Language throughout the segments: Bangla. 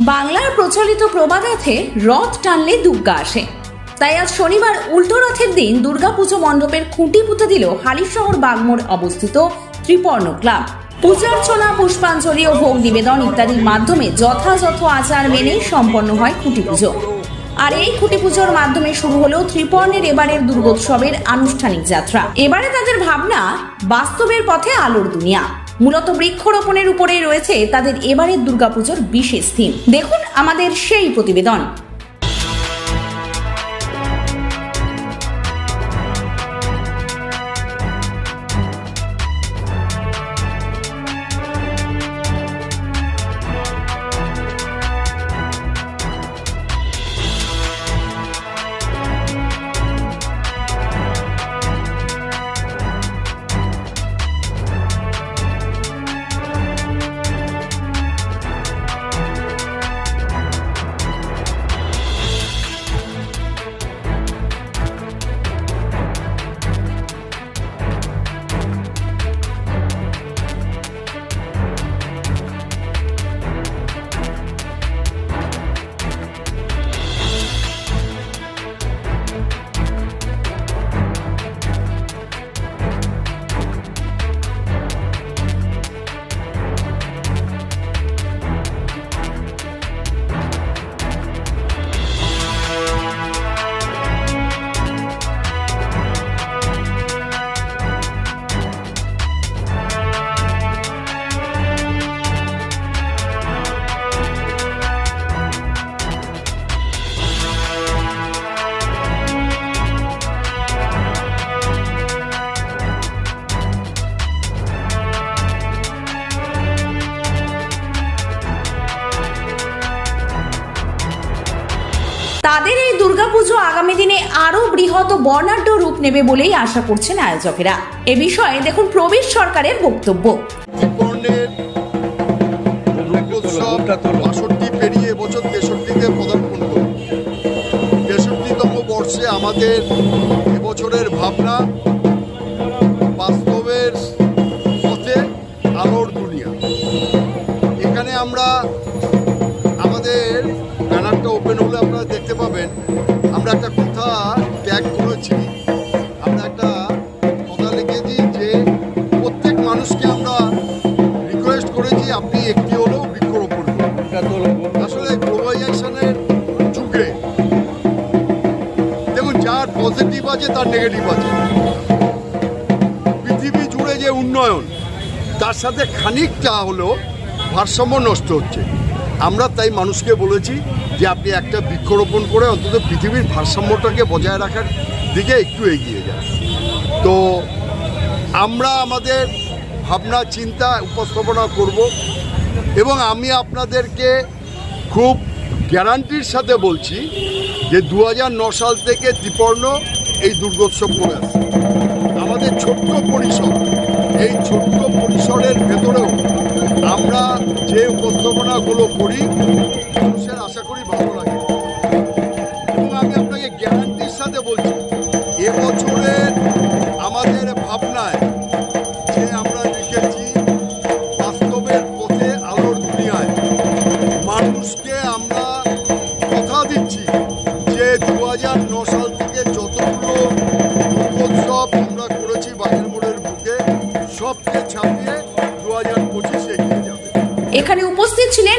বাংলার প্রচলিত প্রবাদ আছে রথ টানলে দুর্গা আসে। তাই আজ শনিবার উল্টো রথের দিন দুর্গাপুজো মণ্ডপের খুঁটি পুঁতে দিল হালিশহর বাগমোড় অবস্থিত ত্রিপর্ণ ক্লাব। পূজার্চনা পুষ্পাঞ্জলি ও ভোগ নিবেদন ইত্যাদির মাধ্যমে যথাযথ আচার মেনেই সম্পন্ন হয় খুঁটি পুজো। আর এই খুঁটি পুজোর মাধ্যমে শুরু হলো ত্রিপর্ণের এবারের দুর্গোৎসবের আনুষ্ঠানিক যাত্রা। এবারে তাদের ভাবনা বাস্তবের পথে আলোর দুনিয়া। মূলত বৃক্ষরোপণের উপরেই রয়েছে তাদের এবারের দুর্গাপুজোর বিশেষ থিম দেখুন আমাদের সেই প্রতিবেদন। এই আগামী দিনে আরও বৃহৎ বর্ণাঢ্য রূপ নেবে বলেই আশা করছেন আয়োজকেরা। এ বিষয়ে দেখুন প্রবীর সরকারের বক্তব্য। আমাদের এবছরের ভাবনা বাস্তবের আমরা একটা কথা ত্যাগ করেছি আমরা একটা কথা লিখেছি যে প্রত্যেক মানুষকে আমরা রিকোয়েস্ট করেছি আপনি একটি হলেও বৃক্ষরোপণ আসলে গ্লোবালাইজেশনের যুগে, দেখুন, যার পজিটিভ আছে, তার নেগেটিভ আছে। পৃথিবী জুড়ে যে উন্নয়ন, তার সাথে খানিকটা হলেও ভারসাম্য নষ্ট হচ্ছে। আমরা তাই মানুষকে বলেছি যে আপনি একটা বৃক্ষরোপণ করে অন্তত পৃথিবীর ভারসাম্যটাকে বজায় রাখার দিকে একটু এগিয়ে যান। তো আমরা আমাদের ভাবনা, চিন্তা, উপস্থাপনা করব এবং আমি আপনাদেরকে খুব গ্যারান্টির সাথে বলছি যে দু সাল থেকে ত্রিপর্ণ এই দুর্গোৎসব করে আমাদের ছোট্ট পরিসর, এই ছোট্ট পরিসরের ভেতরেও আমরা যে উপস্থাপনাগুলো করি, মানুষের আশা করি ভালো লাগে। এবং আমি আপনাকে গ্যারান্টির সাথে বলছি এবছরের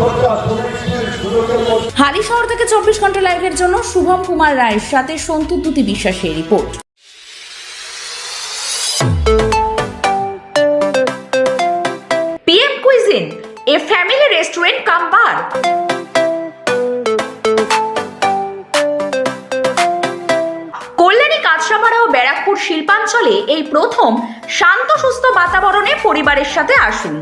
মধ্যে হালিশহর থেকে চব্বিশ ঘণ্টা লাইভের জন্য শুভম কুমার রায়ের সাথে সন্তু দ্যুতি বিশ্বাসের report. PM cuisine a family restaurant cum bar Kalyani ও ব্যারাকপুর শিল্পাঞ্চলে এই প্রথম শান্ত, সুস্থ বাতাবরণে পরিবারের সাথে আসুন।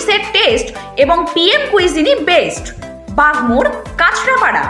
সুস্বাদু টেস্ট এবং পিএম কুইজিনি বেস্ট। বাঘমোড় কাঁচরাপাড়া।